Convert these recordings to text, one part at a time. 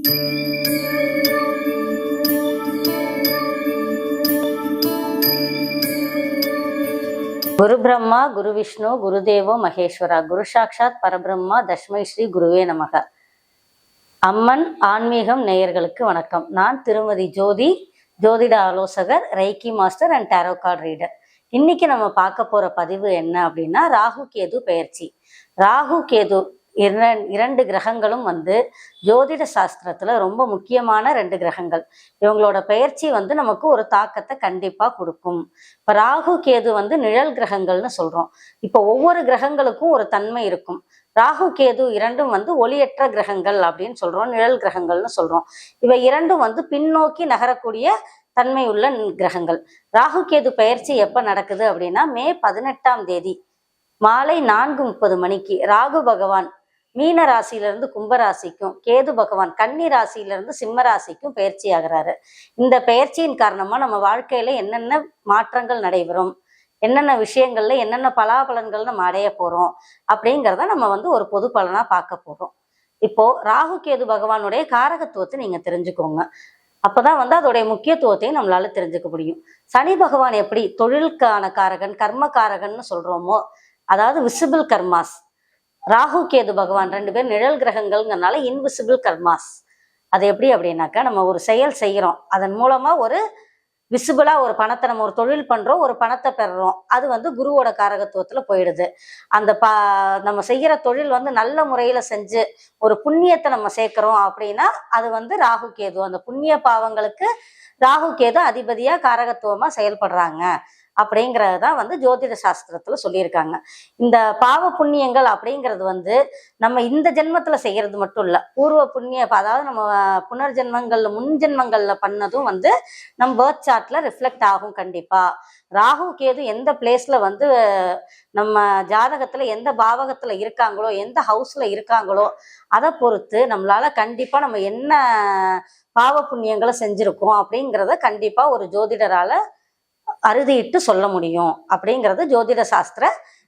குரு பிரம்மா குரு விஷ்ணு குருதேவோ மகேஸ்வரா. குரு சாட்சாத் பரபிரம்மா தஷ்மை ஸ்ரீ குருவே நமக. அம்மன் ஆன்மீகம் நேயர்களுக்கு வணக்கம். நான் திருமதி ஜோதி ஜோதிட ஆலோசகர் reiki master and tarot card reader இன்னைக்கு நம்ம பார்க்க போற பதிவு என்ன அப்படின்னா ராகு கேது பெயர்ச்சி. ராகு கேது இரண்டு கிரகங்களும் வந்து ஜோதிட சாஸ்திரத்துல ரொம்ப முக்கியமான ரெண்டு கிரகங்கள். இவங்களோட பயிற்சி வந்து நமக்கு ஒரு தாக்கத்தை கண்டிப்பா கொடுக்கும். இப்ப ராகு கேது வந்து நிழல் கிரகங்கள்னு சொல்றோம். இப்போ ஒவ்வொரு கிரகங்களுக்கும் ஒரு தன்மை இருக்கும். ராகு கேது இரண்டும் வந்து ஒளியற்ற கிரகங்கள் அப்படின்னு சொல்றோம். நிழல் கிரகங்கள்னு சொல்றோம். இவை இரண்டும் வந்து பின்னோக்கி நகரக்கூடிய தன்மை உள்ள கிரகங்கள். ராகு கேது பயிற்சி எப்ப நடக்குது அப்படின்னா மே பதினெட்டாம் தேதி மாலை நான்கு முப்பது மணிக்கு. ராகு பகவான் மீன ராசியிலிருந்து கும்பராசிக்கும் கேது பகவான் கன்னி ராசியிலிருந்து சிம்ம ராசிக்கும் பயிற்சி ஆகிறாரு. இந்த பயிற்சியின் காரணமா நம்ம வாழ்க்கையில என்னென்ன மாற்றங்கள் நடைபெறும்? என்னென்ன விஷயங்கள்ல என்னென்ன பலாபலன்கள் நம்ம அடைய போறோம்? அப்படிங்கிறத நம்ம வந்து ஒரு பொது பலனா பார்க்க போறோம். இப்போ ராகு கேது பகவானுடைய காரகத்துவத்தை நீங்க தெரிஞ்சுக்கோங்க. அப்பதான் வந்து அதோடைய முக்கியத்துவத்தையும் நம்மளால தெரிஞ்சுக்க முடியும். சனி பகவான் எப்படி தொழிலுக்கான காரகன் கர்ம காரகன்னு சொல்றோமோ அதாவது விசிபிள் கர்மாஸ் ராகு கேது பகவான் ரெண்டு பேர் நிழல் கிரகங்கள்ங்கிறனால இன்விசிபிள் கர்மாஸ் அது எப்படி அப்படின்னாக்கா நம்ம ஒரு செயல் செய்கிறோம் அதன் மூலமாக ஒரு விசிபிளாக ஒரு பணத்தை நம்ம ஒரு தொழில் பண்ணுறோம் ஒரு பணத்தை பெறுறோம். அது வந்து குருவோட காரகத்துவத்தில் போயிடுது. அந்த பா நம்ம செய்கிற தொழில் வந்து நல்ல முறையில் செஞ்சு ஒரு புண்ணியத்தை நம்ம சேர்க்குறோம் அப்படின்னா அது வந்து ராகு கேது. அந்த புண்ணிய பாவங்களுக்கு ராகு கேது அதிபதியாக காரகத்துவமாக செயல்படுறாங்க. அப்படிங்கிறது தான் வந்து ஜோதிட சாஸ்திரத்தில் சொல்லியிருக்காங்க. இந்த பாவ புண்ணியங்கள் அப்படிங்கிறது வந்து நம்ம இந்த ஜென்மத்தில் செய்கிறது மட்டும் இல்லை பூர்வ புண்ணிய அதாவது நம்ம புனர்ஜென்மங்களில் முன் ஜென்மங்களில் பண்ணதும் வந்து நம்ம பேர்த் சார்ட்டில் ரிஃப்ளெக்ட் ஆகும் கண்டிப்பாக ராகு கேது எந்த பிளேஸில் வந்து நம்ம ஜாதகத்தில் எந்த பாவகத்தில் இருக்காங்களோ எந்த ஹவுஸில் இருக்காங்களோ அதை பொறுத்து நம்மளால் கண்டிப்பாக நம்ம என்ன பாவ புண்ணியங்களை செஞ்சுருக்கோம் அப்படிங்கிறத கண்டிப்பாக ஒரு ஜோதிடரால் அறுதியிட்டு சொல்ல முடியும் அப்படிங்கிறது ஜோதிட சாஸ்திர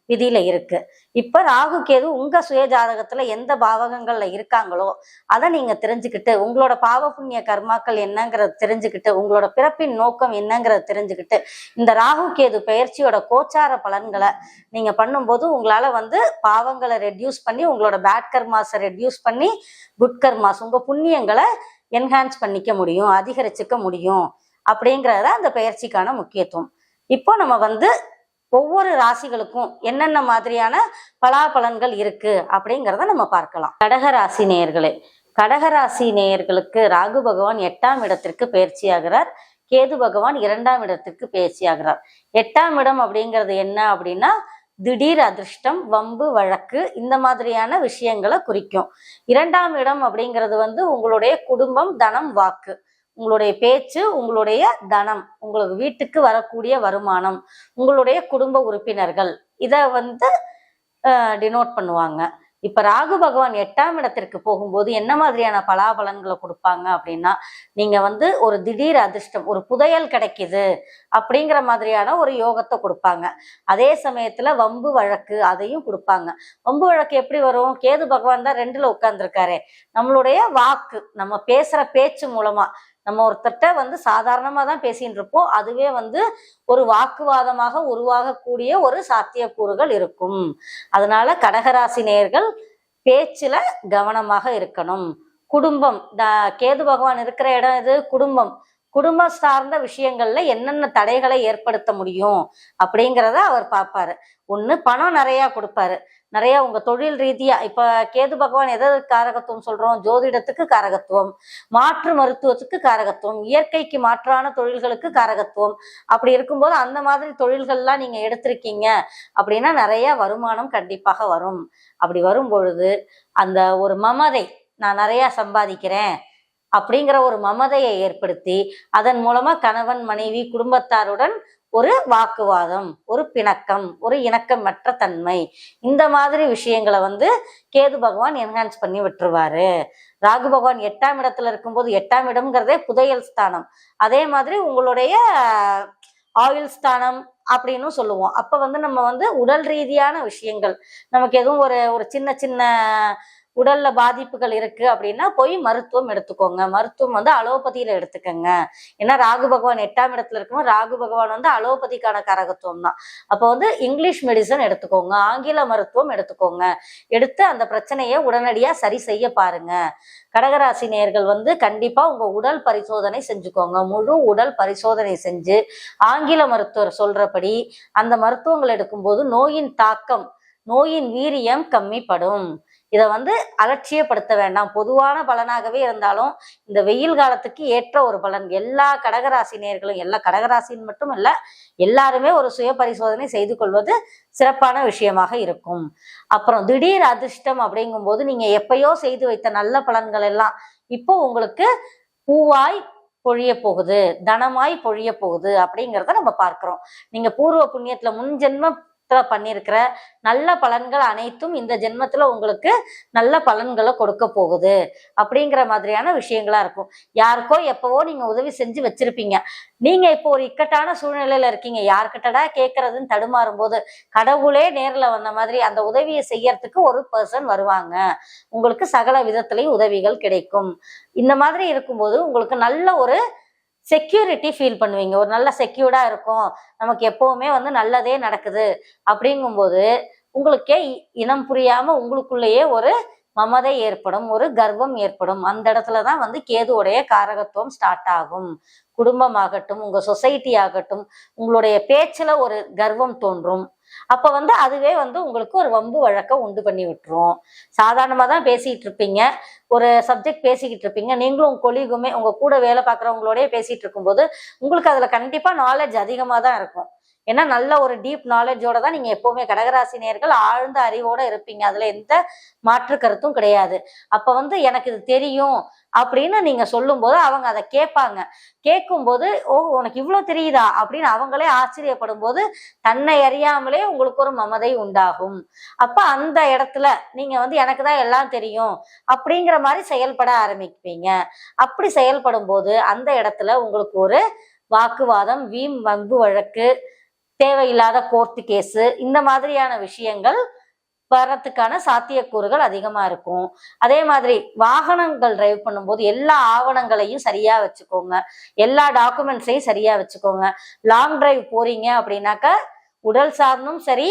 விதியில இருக்கு. இப்ப ராகு கேது உங்க சுய ஜாதகத்துல எந்த பாவகங்கள்ல இருக்காங்களோ அதை நீங்க தெரிஞ்சுக்கிட்டு உங்களோட பாவ புண்ணிய கர்மாக்கள் என்னங்கிறத தெரிஞ்சுக்கிட்டு உங்களோட பிறப்பின் நோக்கம் என்னங்கிறத தெரிஞ்சுக்கிட்டு இந்த ராகு கேது பயிற்சியோட கோச்சார பலன்களை நீங்க பண்ணும்போது உங்களால வந்து பாவங்களை ரெடியூஸ் பண்ணி உங்களோட பேட் கர்மாஸை ரெடியூஸ் பண்ணி குட் கர்மாஸ் உங்க புண்ணியங்களை என்ஹான்ஸ் பண்ணிக்க முடியும் அதிகரிச்சுக்க முடியும். அப்படிங்கிறத அந்த பெயர்ச்சிக்கான முக்கியத்துவம். இப்போ நம்ம வந்து ஒவ்வொரு ராசிகளுக்கும் என்னென்ன மாதிரியான பலாபலன்கள் இருக்கு அப்படிங்கிறத நம்ம பார்க்கலாம். கடக ராசி நேயர்களே கடக ராசி நேயர்களுக்கு ராகு பகவான் எட்டாம் இடத்திற்கு பயிற்சி ஆகிறார் கேது பகவான் இரண்டாம் இடத்திற்கு பயிற்சி ஆகிறார் எட்டாம் இடம் அப்படிங்கிறது என்ன அப்படின்னா திடீர் அதிர்ஷ்டம் வம்பு வழக்கு இந்த மாதிரியான விஷயங்களை குறிக்கும். இரண்டாம் இடம் அப்படிங்கிறது வந்து உங்களுடைய குடும்பம் தனம் வாக்கு. உங்களுடைய பேச்சு உங்களுடைய தனம் உங்களுக்கு வீட்டுக்கு வரக்கூடிய வருமானம் உங்களுடைய குடும்ப உறுப்பினர்கள் இதை வந்து டினோட் பண்ணுவாங்க. இப்ப ராகு பகவான் எட்டாம் இடத்திற்கு போகும்போது என்ன மாதிரியான பலாபலன்களை கொடுப்பாங்க அப்படின்னா நீங்க வந்து ஒரு திடீர் அதிர்ஷ்டம் ஒரு புதையல் கிடைக்குது அப்படிங்கிற மாதிரியான ஒரு யோகத்தை கொடுப்பாங்க. அதே சமயத்துல வம்பு வழக்கு அதையும் கொடுப்பாங்க. வம்பு வழக்கு எப்படி வரும்? கேது பகவான் தான் ரெண்டுல உட்கார்ந்துருக்காரு. நம்மளுடைய வாக்கு நம்ம பேசுற பேச்சு மூலமா நம்ம ஒருத்தட்ட வந்து சாதாரணமாக தான் பேசின்னு இருப்போம். அதுவே வந்து ஒரு வாக்குவாதமாக உருவாகக்கூடிய ஒரு சாத்தியக்கூறுகள் இருக்கும். அதனால கடகராசி நேர்கள் பேச்சுல கவனமாக இருக்கணும். குடும்பம் கேது பகவான் இருக்கிற இடம் இது குடும்பம். குடும்பம் சார்ந்த விஷயங்கள்ல என்னென்ன தடைகளை ஏற்படுத்த முடியும் அப்படிங்கிறத அவர் பார்ப்பாரு. ஒண்ணு பணம் நிறைய கொடுப்பாரு. நிறைய உங்க தொழில் ரீதியா இப்ப கேது பகவான் எதை காரகத்துவம் சொல்றோம்? ஜோதிடத்துக்கு காரகத்துவம் மாற்று மருத்துவத்துக்கு காரகத்துவம் இயற்கைக்கு மாற்றான தொழில்களுக்கு காரகத்துவம். அப்படி இருக்கும்போது அந்த மாதிரி தொழில்கள்லாம் நீங்க எடுத்திருக்கீங்க அப்படின்னா நிறைய வருமானம் கண்டிப்பாக வரும். அப்படி வரும் பொழுது அந்த ஒரு மமதை நான் நிறைய சம்பாதிக்கிறேன் அப்படிங்கிற ஒரு மமதையை ஏற்படுத்தி அதன் மூலமா கணவன் மனைவி குடும்பத்தாருடன் ஒரு வாக்குவாதம் ஒரு பிணக்கம் ஒரு இணக்கமற்ற தன்மை. இந்த மாதிரி விஷயங்களை வந்து கேது பகவான் என்ஹான்ஸ் பண்ணி விட்டுருவாரு. ராகு பகவான் எட்டாம் இடத்துல இருக்கும்போது எட்டாம் இடம்ங்கிறதே புதையல் ஸ்தானம். அதே மாதிரி உங்களுடைய ஆயுள் ஸ்தானம் அப்படின்னு சொல்லுவோம். அப்ப வந்து நம்ம வந்து உடல் ரீதியான விஷயங்கள். நமக்கு எதுவும் ஒரு ஒரு சின்ன சின்ன உடல்ல பாதிப்புகள் இருக்கு அப்படின்னா போய் மருத்துவம் எடுத்துக்கோங்க. மருத்துவம் வந்து அலோபதியில எடுத்துக்கோங்க. ஏன்னா ராகு பகவான் எட்டாம் இடத்துல இருக்கும்போது ராகு பகவான் வந்து அலோபதிக்கான கரகத்துவம் தான். அப்போ வந்து இங்கிலீஷ் மெடிசன் எடுத்துக்கோங்க. ஆங்கில மருத்துவம் எடுத்துக்கோங்க. எடுத்து அந்த பிரச்சனையை உடனடியா சரி செய்ய பாருங்க. கடகராசி நேர்கள் வந்து கண்டிப்பா உங்க உடல் பரிசோதனை செஞ்சுக்கோங்க. முழு உடல் பரிசோதனை செஞ்சு ஆங்கில மருத்துவர் சொல்றபடி அந்த மருத்துவங்கள் எடுக்கும்போது நோயின் தாக்கம் நோயின் வீரியம் கம்மிப்படும். இதை வந்து அலட்சியப்படுத்த வேண்டாம். பொதுவான பலனாகவே இருந்தாலும் இந்த வெயில் காலத்துக்கு ஏற்ற ஒரு பலன். எல்லா கடகராசி நேர்களும் எல்லா கடகராசின்னு மட்டும் இல்லை எல்லாருமே ஒரு சுய பரிசோதனை செய்து கொள்வது சிறப்பான விஷயமாக இருக்கும். அப்புறம் திடீர் அதிர்ஷ்டம் அப்படிங்கும்போது நீங்க எப்பயோ செய்து வைத்த நல்ல பலன்கள் எல்லாம் இப்போ உங்களுக்கு பூவாய் பொழிய போகுது தனமாய் பொழிய போகுது அப்படிங்கிறத நம்ம பார்க்கிறோம். நீங்க பூர்வ புண்ணியத்துல முன் பண்ணியிருக்கிற நல்ல பலன்கள் அனைத்தும் இந்த ஜென்மத்துல உங்களுக்கு நல்ல பலன்களை கொடுக்க போகுது அப்படிங்கிற மாதிரியான விஷயங்களா இருக்கும். யாருக்கோ எப்பவோ நீங்க உதவி செஞ்சு வச்சிருப்பீங்க. நீங்க இப்போ ஒரு இக்கட்டான சூழ்நிலையில இருக்கீங்க. யார்கிட்டடா கேட்கறதுன்னு தடுமாறும் போது கடவுளே நேர்ல வந்த மாதிரி அந்த உதவியை செய்யறதுக்கு ஒரு பர்சன் வருவாங்க. உங்களுக்கு சகல விதத்திலையும் உதவிகள் கிடைக்கும். இந்த மாதிரி இருக்கும்போது உங்களுக்கு நல்ல ஒரு செக்யூரிட்டி ஃபீல் பண்ணுவீங்க. ஒரு நல்ல செக்யூர்டா இருக்கும். நமக்கு எப்பவுமே வந்து நல்லதே நடக்குது. அப்படிங்கும்போது உங்களுக்கே இ- இனம் புரியாம உங்களுக்குள்ளேயே ஒரு மமதை ஏற்படும். ஒரு கர்வம் ஏற்படும். அந்த இடத்துல தான் வந்து கேதுவுடைய காரகத்துவம் ஸ்டார்ட் ஆகும். குடும்பமாகட்டும் உங்க சொசைட்டி ஆகட்டும் உங்களுடைய பேச்சுல ஒரு கர்வம் தோன்றும். அப்ப வந்து அதுவே வந்து உங்களுக்கு ஒரு வம்பு வழக்கம் உண்டு பண்ணி விட்டுரும். சாதாரணமா தான் பேசிட்டு இருப்பீங்க. ஒரு சப்ஜெக்ட் பேசிக்கிட்டு இருப்பீங்க. நீங்களும் உங்க கொலீகுமே உங்க கூட வேலை பார்க்குறவங்களோடய பேசிட்டு இருக்கும்போது உங்களுக்கு அதுல கண்டிப்பா நாலேஜ் அதிகமா தான் இருக்கும். ஏன்னா நல்ல ஒரு டீப் நாலேஜோட தான் நீங்க எப்பவுமே கடகராசி நேயர்கள் ஆழ்ந்த அறிவோட இருப்பீங்க. அதுல எந்த மாற்று கருத்தும் கிடையாது. அப்ப வந்து எனக்கு இது தெரியும் அப்படின்னு நீங்க சொல்லும்போது அவங்க அதை கேட்பாங்க. கேட்கும்போது ஓ உனக்கு இவ்வளவு தெரியுதா? அப்படின்னு அவங்களே ஆச்சரியப்படும் போது தன்னை அறியாமலே உங்களுக்கு ஒரு மமதை உண்டாகும். அப்ப அந்த இடத்துல நீங்க வந்து எனக்கு தான் எல்லாம் தெரியும் அப்படிங்கிற மாதிரி செயல்பட ஆரம்பிப்பீங்க. அப்படி செயல்படும் போது அந்த இடத்துல உங்களுக்கு ஒரு வாக்குவாதம் வீம் வம்பு வழக்கு தேவையில்லாத கோர்ட்டு கேஸு இந்த மாதிரியான விஷயங்கள் வர்றதுக்கான சாத்தியக்கூறுகள் அதிகமாக இருக்கும். அதே மாதிரி வாகனங்கள் டிரைவ் பண்ணும்போது எல்லா ஆவணங்களையும் சரியாக வச்சுக்கோங்க. எல்லா டாக்குமெண்ட்ஸையும் சரியாக வச்சுக்கோங்க. லாங் டிரைவ் போறீங்க அப்படின்னாக்கா உடல் சார்ந்தும் சரி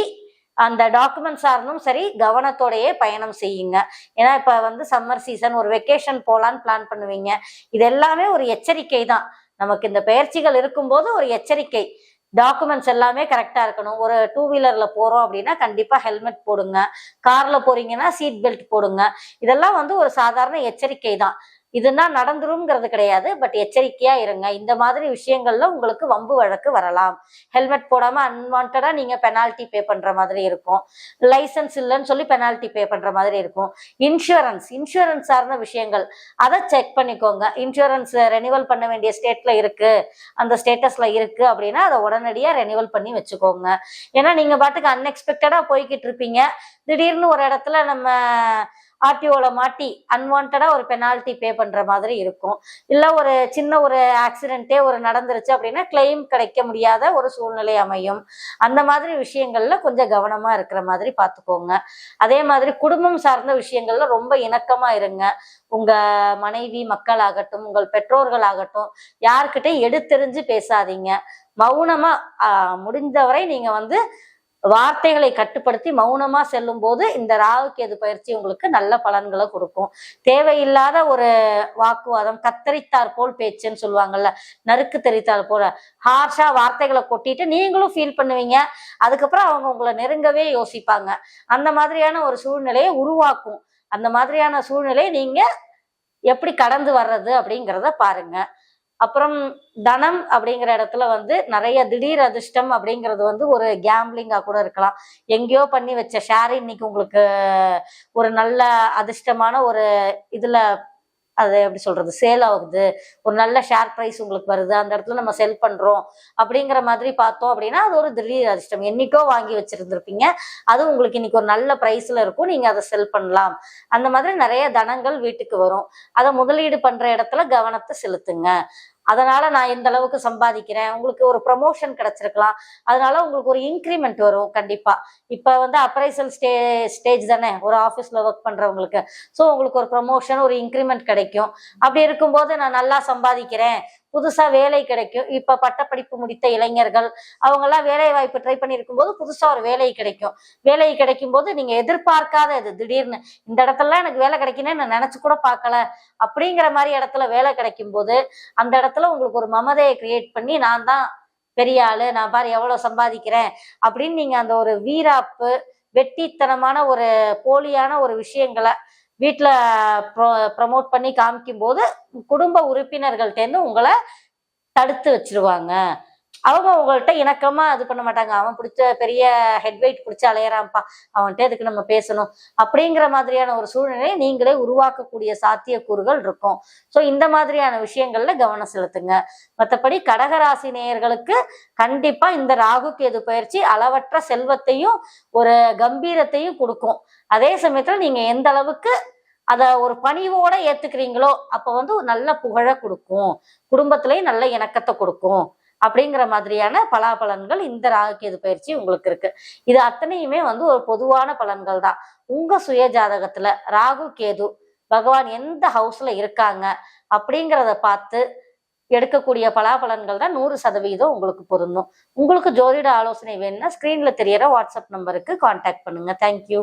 அந்த டாக்குமெண்ட் சார்ந்தும் சரி கவனத்தோடயே பயணம் செய்யுங்க. ஏன்னா இப்போ வந்து சம்மர் சீசன் ஒரு வெக்கேஷன் போகலான்னு பிளான் பண்ணுவீங்க. இது எல்லாமே ஒரு எச்சரிக்கை தான். நமக்கு இந்த பயிற்சிகள் இருக்கும்போது ஒரு எச்சரிக்கை. டாக்குமெண்ட்ஸ் எல்லாமே கரெக்டாக இருக்கணும். ஒரு டூ வீலர்ல போறோம் அப்படின்னா கண்டிப்பா ஹெல்மெட் போடுங்க. கார்ல போறீங்கன்னா சீட் பெல்ட் போடுங்க. இதெல்லாம் வந்து ஒரு சாதாரண எச்சரிக்கை தான். இதுதான் நடந்துருங்கிறது கிடையாது. பட் எச்சரிக்கையா இருங்க. இந்த மாதிரி விஷயங்கள்ல உங்களுக்கு வம்பு வழக்கு வரலாம். ஹெல்மெட் போடாம அன்வான்டா நீங்க பெனால்ட்டி பே பண்ற மாதிரி இருக்கும். லைசன்ஸ் இல்லைன்னு சொல்லி பெனால்ட்டி பே பண்ற மாதிரி இருக்கும். இன்சூரன்ஸ் இன்சூரன்ஸ் சார்ந்த விஷயங்கள் அதை செக் பண்ணிக்கோங்க. இன்சூரன்ஸ் ரெனிவல் பண்ண வேண்டிய ஸ்டேட்ல இருக்கு. அந்த ஸ்டேட்டஸ்ல இருக்கு அப்படின்னா அதை உடனடியா ரெனிவல் பண்ணி வச்சுக்கோங்க. ஏன்னா நீங்க பாட்டுக்கு அன்எக்ஸ்பெக்டடா போய்கிட்டு இருப்பீங்க. திடீர்னு ஒரு இடத்துல நம்ம ஆர்டிஓல மாட்டி அன்வான்டா ஒரு பெனால்ட்டி பே பண்ற மாதிரி இருக்கும். இல்ல ஒரு சின்ன ஒரு ஆக்சிடென்ட்டே ஒரு நடந்துருச்சு அப்படின்னா கிளைம் கிடைக்க முடியாத ஒரு சூழ்நிலை அமையும். அந்த மாதிரி விஷயங்கள்ல கொஞ்சம் கவனமா இருக்கிற மாதிரி பார்த்துக்கோங்க. அதே மாதிரி குடும்பம் சார்ந்த விஷயங்கள்ல ரொம்ப இணக்கமா இருங்க. உங்க மனைவி மக்களாகட்டும் உங்கள் பெற்றோர்களாகட்டும் யார்கிட்டயும் எடுத்தெறிஞ்சு பேசாதீங்க. மௌனமா முடிந்தவரை நீங்க வந்து வார்த்தைகளை கட்டுப்படுத்தி மௌனமா செல்லும் போது இந்த ராகுக்கேது பயிற்சி உங்களுக்கு நல்ல பலன்களை கொடுக்கும். தேவையில்லாத ஒரு வாக்குவாதம் கத்தரித்தார் போல் பேச்சுன்னு சொல்லுவாங்கல்ல நறுக்கு தெரித்தார் போல ஹார்ஷா வார்த்தைகளை கொட்டிட்டு நீங்களும் ஃபீல் பண்ணுவீங்க. அதுக்கப்புறம் அவங்க உங்களை நெருங்கவே யோசிப்பாங்க. அந்த மாதிரியான ஒரு சூழ்நிலையை உருவாக்கும். அந்த மாதிரியான சூழ்நிலையை நீங்க எப்படி கடந்து வர்றது அப்படிங்கிறத பாருங்க. அப்புறம் தனம் அப்படிங்கிற இடத்துல வந்து நிறைய திடீர் அதிர்ஷ்டம் அப்படிங்கிறது வந்து ஒரு கேம்பிளிங்கா கூட இருக்கலாம். எங்கேயோ பண்ணி வச்ச ஷேர் இன்னைக்கு உங்களுக்கு ஒரு நல்ல அதிர்ஷ்டமான ஒரு இதில் அது எப்படி சொல்றது சேல் ஆகுது. ஒரு நல்ல ஷேர் ப்ரைஸ் உங்களுக்கு வருது. அந்த இடத்துல நம்ம செல் பண்றோம் அப்படிங்கிற மாதிரி பார்த்தோம் அப்படின்னா அது ஒரு திடீர் அதிர்ஷ்டம். என்னைக்கோ வாங்கி வச்சிருந்திருப்பீங்க. அது உங்களுக்கு இன்னைக்கு ஒரு நல்ல ப்ரைஸ்ல இருக்கும். நீங்க அதை செல் பண்ணலாம். அந்த மாதிரி நிறைய தனங்கள் வீட்டுக்கு வரும். அதை முதலீடு பண்ற இடத்துல கவனத்தை செலுத்துங்க. அதனால நான் இந்த அளவுக்கு சம்பாதிக்கிறேன்? உங்களுக்கு ஒரு ப்ரமோஷன் கிடைச்சிருக்கலாம். அதனால உங்களுக்கு ஒரு இன்க்ரிமெண்ட் வரும் கண்டிப்பா. இப்ப வந்து அப்ரைசல் ஸ்டே ஸ்டேஜ் தானே? ஒரு ஆஃபீஸ்ல ஒர்க் பண்றவங்களுக்கு. ஸோ உங்களுக்கு ஒரு ப்ரமோஷன் ஒரு இன்க்ரிமெண்ட் கிடைக்கும். அப்படி இருக்கும்போது நான் நல்லா சம்பாதிக்கிறேன். புதுசா வேலை கிடைக்கும். இப்ப பட்டப்படிப்பு முடித்த இளைஞர்கள் அவங்க எல்லாம் வேலை வாய்ப்பு ட்ரை பண்ணியிருக்கும் போது புதுசா ஒரு வேலை கிடைக்கும். வேலை கிடைக்கும் போது நீங்க எதிர்பார்க்காத இது திடீர்னு இந்த இடத்துல எனக்கு வேலை கிடைக்குன்னு நான் நினைச்சு கூட பார்க்கல அப்படிங்கிற மாதிரி இடத்துல வேலை கிடைக்கும் போது அந்த இடத்துல உங்களுக்கு ஒரு மமதையை கிரியேட் பண்ணி நான் தான் பெரிய ஆளு நான் பாரு எவ்வளவு சம்பாதிக்கிறேன் அப்படின்னு நீங்க அந்த ஒரு வீராப்பு வெட்டித்தனமான ஒரு போலியான ஒரு விஷயங்களை வீட்டில் ப்ரோ ப்ரமோட் பண்ணி காமிக்கும் போது குடும்ப உறுப்பினர்கள்ட்டேருந்து உங்களை தடுத்து வச்சிருவாங்க. அவங்க உங்கள்கிட்ட இணக்கமா இது பண்ண மாட்டாங்க. அவன் பிடிச்ச பெரிய ஹெட் வெயிட் பிடிச்சி அலையறான்ப்பா. அவன்கிட்ட எதுக்கு நம்ம பேசணும்? அப்படிங்கிற மாதிரியான ஒரு சூழ்நிலையை நீங்களே உருவாக்கக்கூடிய சாத்தியக்கூறுகள் இருக்கும். ஸோ இந்த மாதிரியான விஷயங்கள்ல கவனம் செலுத்துங்க. மற்றபடி கடகராசி நேயர்களுக்கு கண்டிப்பா இந்த ராகு கேது பயிற்சி அளவற்ற செல்வத்தையும் ஒரு கம்பீரத்தையும் கொடுக்கும். அதே சமயத்துல நீங்க எந்த அளவுக்கு அதை ஒரு பணிவோட ஏத்துக்கிறீங்களோ அப்ப வந்து ஒரு நல்ல புகழ கொடுக்கும். குடும்பத்திலையும் நல்ல இணக்கத்தை கொடுக்கும். அப்படிங்கிற மாதிரியான பலாபலன்கள் இந்த ராகுகேது பயிற்சி உங்களுக்கு இருக்கு. இது அத்தனையுமே வந்து ஒரு பொதுவான பலன்கள் தான். உங்க சுய ஜாதகத்துல ராகு கேது பகவான் எந்த ஹவுஸ்ல இருக்காங்க அப்படிங்கிறத பார்த்து எடுக்கக்கூடிய பலாபலன்கள் தான் நூறு சதவீதம் உங்களுக்கு பொருந்தும். உங்களுக்கு ஜோதிட ஆலோசனை வேணும்னா ஸ்கிரீன்ல தெரியற வாட்ஸ்அப் நம்பருக்கு கான்டாக்ட் பண்ணுங்க. தேங்க்யூ